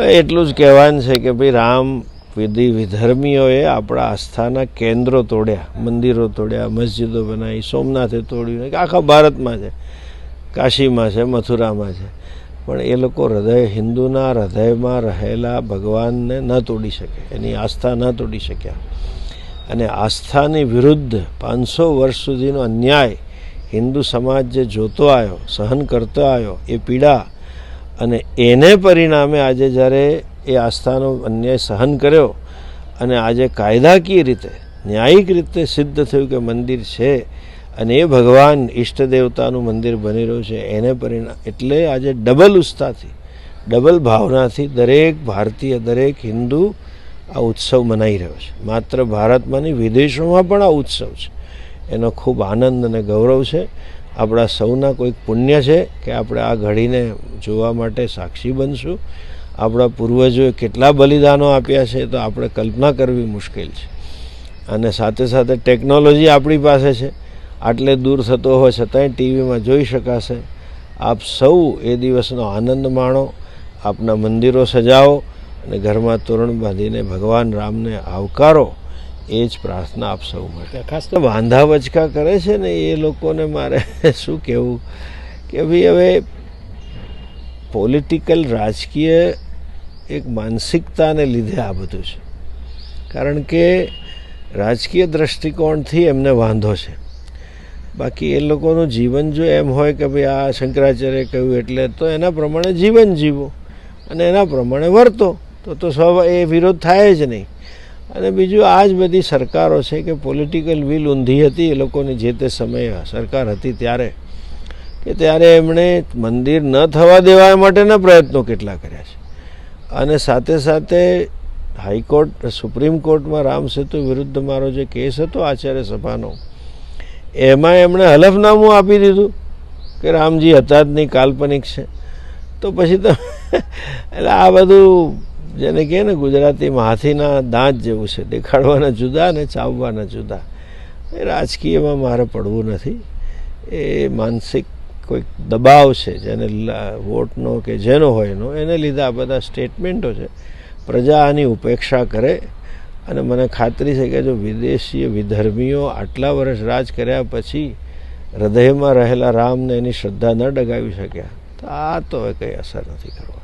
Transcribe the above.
એટલું જ કહેવાનું છે કે ભાઈ રામ વિધિ વિધર્મીઓએ આપણા આસ્થાના કેન્દ્રો તોડ્યા, મંદિરો તોડ્યા, મસ્જિદો બનાવી, સોમનાથે તોડ્યું આખા ભારતમાં છે, કાશીમાં છે, મથુરામાં છે. પણ એ લોકો હૃદય, હિન્દુના હૃદયમાં રહેલા ભગવાનને ન તોડી શકે, એની આસ્થા ન તોડી શક્યા. અને આસ્થાની વિરુદ્ધ પાંચસો વર્ષ સુધીનો અન્યાય હિન્દુ સમાજ જે જોતો આવ્યો, સહન કરતો આવ્યો, એ પીડા અને એને પરિણામે આજે જ્યારે એ આસ્થાનો અન્યાય સહન કર્યો અને આજે કાયદાકીય રીતે, ન્યાયિક રીતે સિદ્ધ થયું કે મંદિર છે અને એ ભગવાન ઈષ્ટ દેવતાનું મંદિર બની રહ્યું છે, એને પરિણામ, એટલે આજે ડબલ ઉત્સાહથી ડબલ ભાવનાથી દરેક ભારતીય, દરેક હિન્દુ આ ઉત્સવ મનાઈ રહ્યો છે. માત્ર ભારતમાં નહીં, વિદેશોમાં પણ આ ઉત્સવ છે. એનો ખૂબ આનંદ અને ગૌરવ છે. આપણા સૌના કોઈક પુણ્ય છે કે આપણે આ ઘડીને જોવા માટે સાક્ષી બનશું. આપણા પૂર્વજોએ કેટલા બલિદાનો આપ્યા છે તો આપણે કલ્પના કરવી મુશ્કેલ છે. અને સાથે સાથે ટેકનોલોજી આપણી પાસે છે. આટલે દૂર થતો હોય છતાંય ટીવીમાં જોઈ શકાશે. આપ સૌ એ દિવસનો આનંદ માણો. આપના મંદિરો સજાવો અને ઘરમાં તોરણ બાંધીને ભગવાન રામને આવકારો. એ જ પ્રાર્થના આપ સૌ માટે. ખાસ તો વાંધા વચકા કરે છે ને એ લોકોને મારે શું કહેવું? કે ભાઈ હવે પોલિટિકલ રાજકીય એક માનસિકતાને લીધે આ બધું છે. કારણ કે રાજકીય દ્રષ્ટિકોણથી એમને વાંધો છે. બાકી એ લોકોનું જીવન જો એમ હોય કે ભાઈ આ શંકરાચાર્ય કહ્યું એટલે તો એના પ્રમાણે જીવન જીવો અને એના પ્રમાણે વર્તો તો તો સ્વ એ વિરોધ થાય જ નહીં. અને બીજું આ જ બધી સરકારો છે કે પોલિટિકલ વિલ ઊંધી હતી એ લોકોની જે તે સમયે સરકાર હતી ત્યારે. કે ત્યારે એમણે મંદિર ન થવા દેવા માટેના પ્રયત્નો કેટલા કર્યા છે. અને સાથે સાથે હાઈકોર્ટ, સુપ્રીમ કોર્ટમાં રામ સેતુ વિરુદ્ધ મારો જે કેસ હતો આચાર્ય સભાનો, એમાં એમણે હલફનામું આપી દીધું કે રામજી હતા જ નહીં કાલ્પનિક છે. તો પછી તો એટલે આ બધું જેને કહે ને ગુજરાતીમાં હાથીના દાંત જેવું છે, દેખાડવાના જુદા ને ચાવવાના જુદા. એ રાજકીયમાં મારે પડવું નથી. એ માનસિક કોઈક દબાવ છે, જેને વોટનો કે જેનો હોય એનો, એને લીધે આ બધા સ્ટેટમેન્ટો છે. પ્રજા આની ઉપેક્ષા કરે અને મને ખાતરી છે કે જો વિદેશીય વિધર્મીઓ આટલા વર્ષ રાજ કર્યા પછી હૃદયમાં રહેલા રામને એની શ્રદ્ધા ન ડગાવી શક્યા, તો આ તો કંઈ અસર નથી કરવા